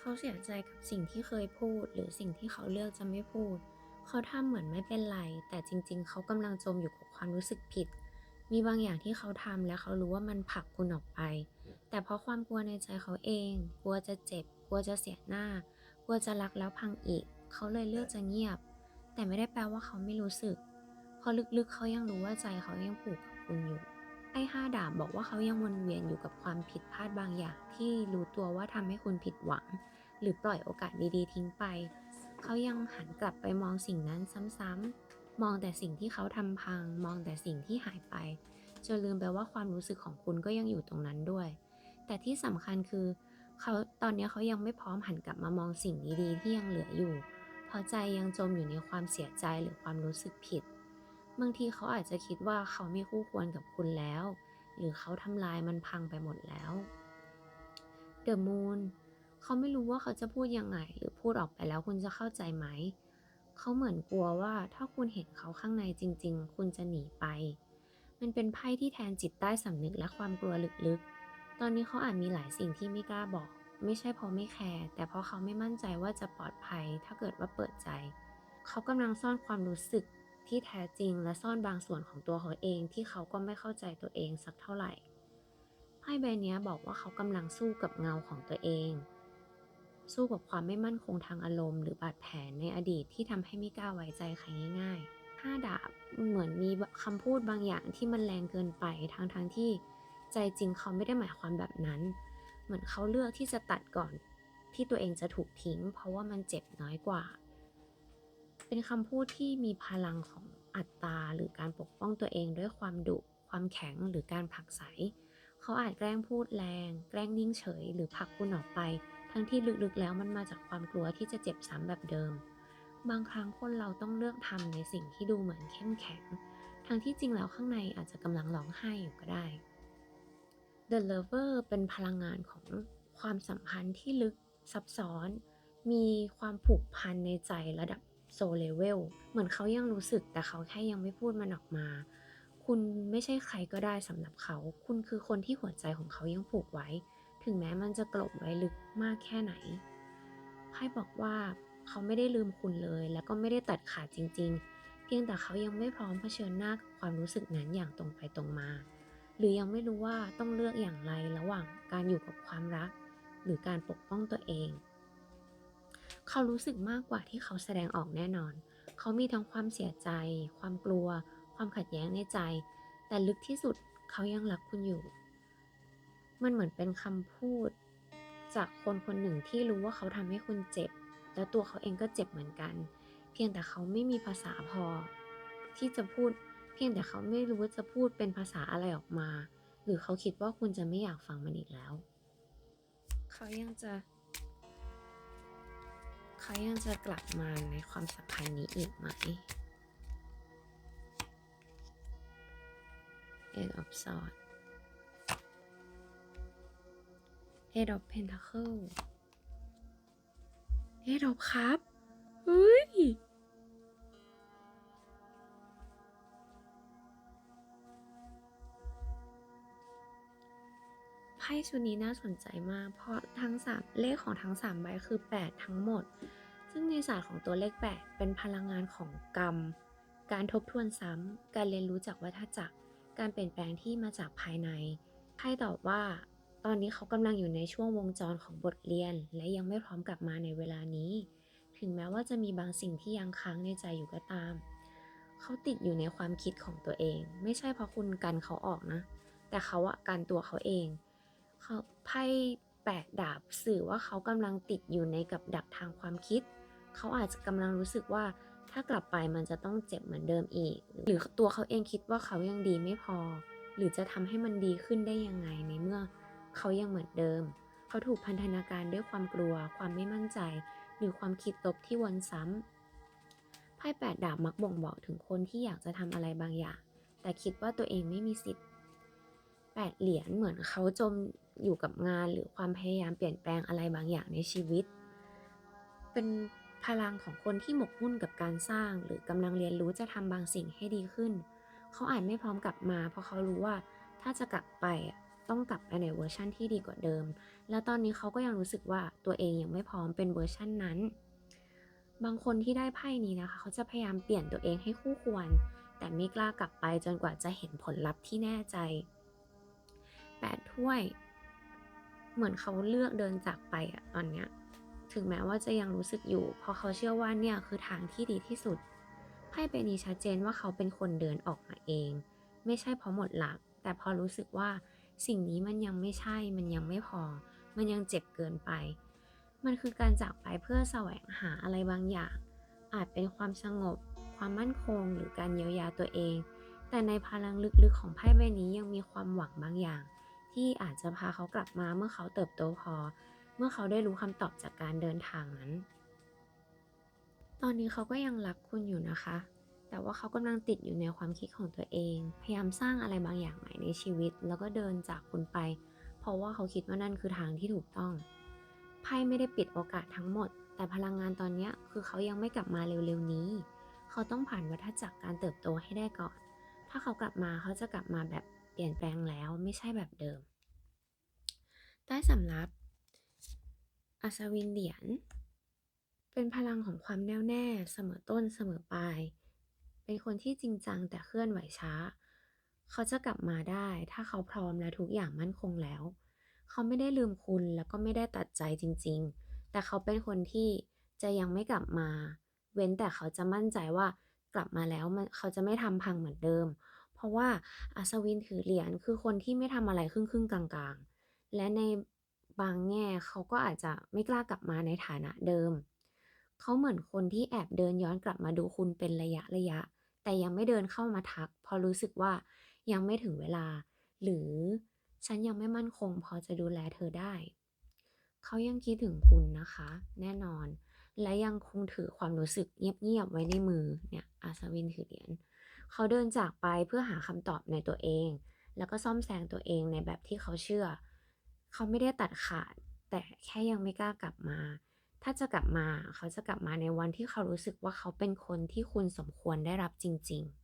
เขาเสียใจกับสิ่งที่เคยพูด หรือสิ่งที่เขาเลือกจะไม่พูด เขาทำเหมือนไม่เป็นไร แต่จริง ๆ เขากำลังจมอยู่กับความรู้สึกผิด มีบางอย่างที่เขาทำและเขารู้ว่ามันผลักคุณออกไป แต่เพราะความกลัวในใจเขาเอง กลัวจะเจ็บ กลัวจะเสียหน้า กลัวจะรักแล้วพังอีก เขาเลยเลือกจะเงียบ แต่ไม่ได้แปลว่าเขาไม่รู้สึก เพราะลึกๆเขายังรู้ว่าใจเขายังผูกกับคุณอยู่ ไอ้ห้าดาบบอกว่าเขายังวนเวียนอยู่กับความผิดพลาดบางอย่างที่รู้ตัวว่าทำให้คุณผิดหวัง หรือปล่อยโอกาสดีๆ ทิ้งไป เขายังหันกลับไปมองสิ่งนั้นซ้ำๆมองแต่สิ่งที่เขาทำพัง มองแต่สิ่งที่หายไป จนลืมไปว่าความรู้สึกของคุณก็ยังอยู่ตรงนั้นด้วย แต่ที่สำคัญคือ เขาตอนนี้เขายังไม่พร้อมหันกลับมามองสิ่งดีๆ ที่ยังเหลืออยู่ เพราะใจยังจมอยู่ในความเสียใจหรือความรู้สึกผิด บางทีเขาอาจจะคิดว่าเขาไม่คู่ควรกับคุณแล้ว หรือเขาทำลายมันพังไปหมดแล้ว The Moon เขาไม่รู้ว่าเขาจะพูดยังไง หรือพูดออกไปแล้วคุณจะเข้าใจไหม เขาเหมือนกลัวว่าถ้าคุณเห็นเขาข้างในจริง ๆ คุณจะหนีไป มันเป็นไพ่ที่แทนจิตใต้สำนึกและความกลัวลึกๆ ตอนนี้เขาอาจมีหลายสิ่งที่ไม่กล้าบอก ไม่ใช่เพราะไม่แคร์แต่เพราะเขาไม่มั่นใจว่าจะปลอดภัย ถ้าเกิดว่าเปิดใจ เขากำลังซ่อนความรู้สึก ที่แท้จริงและซ่อนบางส่วนของตัวเขาเองที่เขาก็ไม่เข้าใจตัวเองสักเท่าไหร่ไพ่ใบนี้บอกว่าเขากำลังสู้กับเงาของตัวเอง สู้กับความไม่มั่นคงทางอารมณ์หรือบาดแผลในอดีตที่ทำให้ไม่กล้าไว้ใจใครง่ายๆห้าดาบเหมือนมีคำพูดบางอย่างที่มันแรงเกินไปทั้งๆทที่ใจจริงเขาไม่ได้หมายความแบบนั้น เหมือนเขาเลือกที่จะตัดก่อนที่ตัวเองจะถูกทิ้ง เพราะว่ามันเจ็บน้อยกว่า เป็นคำพูดที่มีพลังของอัตตาหรือการปกป้องตัวเองด้วยความดุ ความแข็งหรือการผักไสเขาอาจแกล้งพูดแรง แกล้งนิ่งเฉย หรือผลักคุณออกไป ทั้งที่ลึกๆแล้วมันมาจากความกลัวที่จะเจ็บซ้ำแบบเดิม บางครั้งคนเราต้องเลือกทำในสิ่งที่ดูเหมือนเข้มแข็ง ทั้งที่จริงแล้วข้างในอาจจะกำลังร้องไห้อยู่ก็ได้ The Lover เป็นพลังงานของความสัมพันธ์ที่ลึกซับซ้อน มีความผูกพันในใจระดับ โซเลเวลเหมือนเขายังรู้สึกแต่เขาแค่ยังไม่พูดมันออกมา คุณไม่ใช่ใครก็ได้สำหรับเขา คุณคือคนที่หัวใจของเขายังผูกไว้ ถึงแม้มันจะกลบไว้ลึกมากแค่ไหนไพ่บอกว่าเขาไม่ได้ลืมคุณเลย แล้วก็ไม่ได้ตัดขาดจริง ๆ เพียงแต่เขายังไม่พร้อมเผชิญหน้ากับความรู้สึกนั้นอย่างตรงไปตรงมา หรือยังไม่รู้ว่าต้องเลือกอย่างไรระหว่างการอยู่กับความรัก หรือการปกป้องตัวเอง เขารู้สึกมากกว่าที่เขาแสดงออกแน่นอน เขามีทั้งความเสียใจ ความกลัว ความขัดแย้งในใจ แต่ลึกที่สุดเขายังรักคุณอยู่ มันเหมือนเป็นคำพูด จากคนคนหนึ่งที่รู้ว่าเขาทำให้คุณเจ็บ แล้วตัวเขาเองก็เจ็บเหมือนกัน เพียงแต่เขาไม่มีภาษาพอ ที่จะพูด เพียงแต่เขาไม่รู้ว่าจะพูดเป็นภาษาอะไรออกมา หรือเขาคิดว่าคุณจะไม่อยากฟังมันอีกแล้ว เขายังจะ เขายังจะกลับมาในความสัมพันธ์นี้อีกไหม Eight of Swords Eight of Pentacles Eight of Cup เฮ้ย พ่ชุดนี้น่าสนใจมาก เพราะทั้งสามเลขของทั้งสามใบคือ 8 ทั้งหมด ซึ่งในศาสตร์ของตัวเลข 8 เป็นพลังงานของกรรม การทบทวนซ้ำ การเรียนรู้จากวัฏจักร การเปลี่ยนแปลงที่มาจากภายในไพ่ตอบว่า ตอนนี้เขากำลังอยู่ในช่วงวงจรของบทเรียน และยังไม่พร้อมกลับมาในเวลานี้ ถึงแม้ว่าจะมีบางสิ่งที่ยังค้างในใจอยู่ก็ตาม เขาติดอยู่ในความคิดของตัวเอง ไม่ใช่เพราะคุณกันเขาออกนะ แต่เขาอะกันตัวเขาเอง เขาไพ่แปดดาบสื่อว่าเขากำลังติดอยู่ในกับดักทางความคิด เขาอาจจะกำลังรู้สึกว่าถ้ากลับไปมันจะต้องเจ็บเหมือนเดิมอีก หรือตัวเขาเองคิดว่าเขายังดีไม่พอ หรือจะทำให้มันดีขึ้นได้ยังไงในเมื่อเขายังเหมือนเดิม เขาถูกพันธนาการด้วยความกลัว ความไม่มั่นใจ หรือความคิดลบที่วนซ้ำไพ่แปดดาบมักบ่งบอกถึงคนที่อยากจะทำอะไรบางอย่าง แต่คิดว่าตัวเองไม่มีสิทธิ์ แปดเหรียญเหมือนเขาจมอยู่กับงานหรือความพยายามเปลี่ยนแปลงอะไรบางอย่างในชีวิต เป็นพลังของคนที่หมกมุ่นกับการสร้าง หรือกำลังเรียนรู้จะทำบางสิ่งให้ดีขึ้น เขาอาจไม่พร้อมกลับมา เพราะเขารู้ว่าถ้าจะกลับไปต้องกลับไปในเวอร์ชันที่ดีกว่าเดิม แล้วตอนนี้เขาก็ยังรู้สึกว่าตัวเองยังไม่พร้อมเป็นเวอร์ชันนั้น บางคนที่ได้ไพ่นี้นะคะ เขาจะพยายามเปลี่ยนตัวเองให้คู่ควร แต่ไม่กล้ากลับไปจนกว่าจะเห็นผลลัพธ์ที่แน่ใจ แปดถ้วย เหมือนเขาเลือกเดินจากไปอะตอนเนี้ย ถึงแม้ว่าจะยังรู้สึกอยู่ เพราะเขาเชื่อว่าเนี่ยคือทางที่ดีที่สุด ไพ่ใบนี้ชัดเจนว่าเขาเป็นคนเดินออกมาเอง ไม่ใช่เพราะหมดหลัก แต่พอรู้สึกว่าสิ่งนี้มันยังไม่ใช่ มันยังไม่พอ มันยังเจ็บเกินไป มันคือการจากไปเพื่อแสวงหาอะไรบางอย่าง อาจเป็นความสงบ ความมั่นคง หรือการเยียวยาตัวเอง แต่ในพลังลึกๆของไพ่ใบนี้ยังมีความหวังบางอย่าง ที่อาจจะพาเขากลับมาเมื่อเขาเติบโตพอ เมื่อเขาได้รู้คำตอบจากการเดินทางนั้น ตอนนี้เขาก็ยังรักคุณอยู่นะคะ แต่ว่าเขากำลังติดอยู่ในความคิดของตัวเอง พยายามสร้างอะไรบางอย่างใหม่ในชีวิต แล้วก็เดินจากคุณไป เพราะว่าเขาคิดว่านั่นคือทางที่ถูกต้อง ไพ่ไม่ได้ปิดโอกาสทั้งหมด แต่พลังงานตอนนี้คือเขายังไม่กลับมาเร็วๆนี้ เขาต้องผ่านวัฏจักรการเติบโตให้ได้ก่อน ถ้าเขากลับมาเขาจะกลับมาแบบ เปลี่ยนแปลงแล้วไม่ใช่แบบเดิม ใต้สำรับ อัศวินเหรียญ เป็นพลังของความแน่วแน่เสมอต้นเสมอปลาย เป็นคนที่จริงจังแต่เคลื่อนไหวช้า เขาจะกลับมาได้ถ้าเขาพร้อมและทุกอย่างมั่นคงแล้ว เขาไม่ได้ลืมคุณแล้วก็ไม่ได้ตัดใจจริง ๆ แต่เขาเป็นคนที่จะยังไม่กลับมา เว้นแต่เขาจะมั่นใจว่ากลับมาแล้วมันเขาจะไม่ทำพังเหมือนเดิม เพราะว่าอัศวินถือเหรียญคือคนที่ไม่ทำอะไรครึ่งๆกลางๆ และในบางแง่เขาก็อาจจะไม่กล้ากลับมาในฐานะเดิม เขาเหมือนคนที่แอบเดินย้อนกลับมาดูคุณเป็นระยะระยะ แต่ยังไม่เดินเข้ามาทักพราะรู้สึกว่ายังไม่ถึงเวลา หรือฉันยังไม่มั่นคง พอจะดูแลเธอได้ เขายังคิดถึงคุณนะคะ แน่นอน และยังคงถือความรู้สึกเงียบๆไว้ในมือเนี่ยอาสวินถือเหรียญ เขาเดินจากไปเพื่อหาคำตอบในตัวเอง แล้วก็ซ่อมแซงตัวเองในแบบที่เขาเชื่อ เขาไม่ได้ตัดขาด แต่แค่ยังไม่กล้ากลับมา ถ้าจะกลับมาเขาจะกลับมาในวันที่เขารู้สึกว่าเขาเป็นคนที่คุณสมควรได้รับจริง ๆ